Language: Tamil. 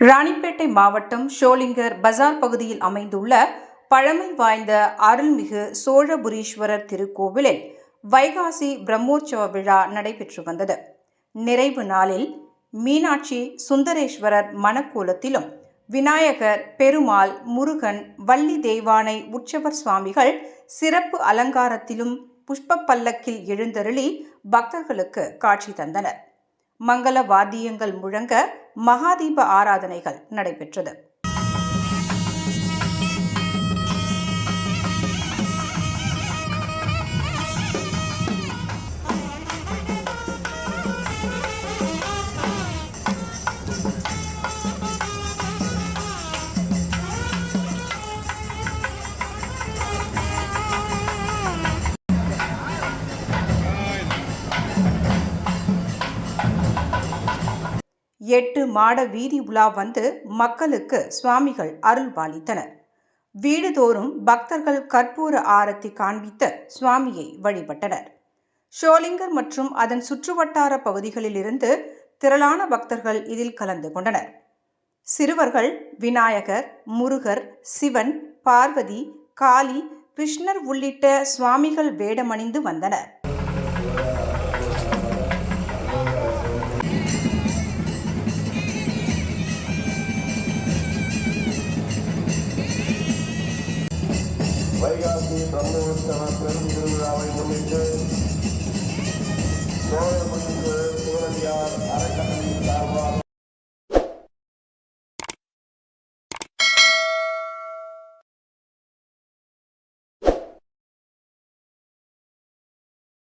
ராணிப்பேட்டை மாவட்டம் ஷோலிங்கர் பஜார் பகுதியில் அமைந்துள்ள பழமை வாய்ந்த அருள்மிகு சோழபுரீஸ்வரர் திருக்கோவிலில் வைகாசி பிரம்மோற்சவ விழா நடைபெற்று வந்தது. நிறைவு நாளில் மீனாட்சி சுந்தரேஸ்வரர் மணக்கோலத்திலும் விநாயகர் பெருமாள் முருகன் வள்ளி தெய்வானை உற்சவர் சுவாமிகள் சிறப்பு அலங்காரத்திலும் புஷ்ப பல்லக்கில் எழுந்தருளி பக்தர்களுக்கு காட்சி தந்தனர். மங்கள வாத்தியங்கள் முழங்க மகாதீப ஆராதனைகள் நடைபெற்றது. எட்டு மாட வீதி உலா வந்து மக்களுக்கு சுவாமிகள் அருள் பாலித்தனர் வீடுதோறும் பக்தர்கள் கற்பூர ஆரத்தி காண்பித்து சுவாமியை வழிபட்டனர். ஷோலிங்கர் மற்றும் அதன் சுற்றுவட்டார பகுதிகளிலிருந்து திரளான பக்தர்கள் இதில் கலந்து கொண்டனர். சிறுவர்கள் விநாயகர் முருகர் சிவன் பார்வதி காளி கிருஷ்ணர் உள்ளிட்ட சுவாமிகள் வேடமணிந்து வந்தனர். வைகாசி பிரம்மோற்சவ பெரும் திருவிழாவை முன்னிட்டு சோழ சூரடியார் சிவனடியார் அறக்கட்டளையின் சார்பாக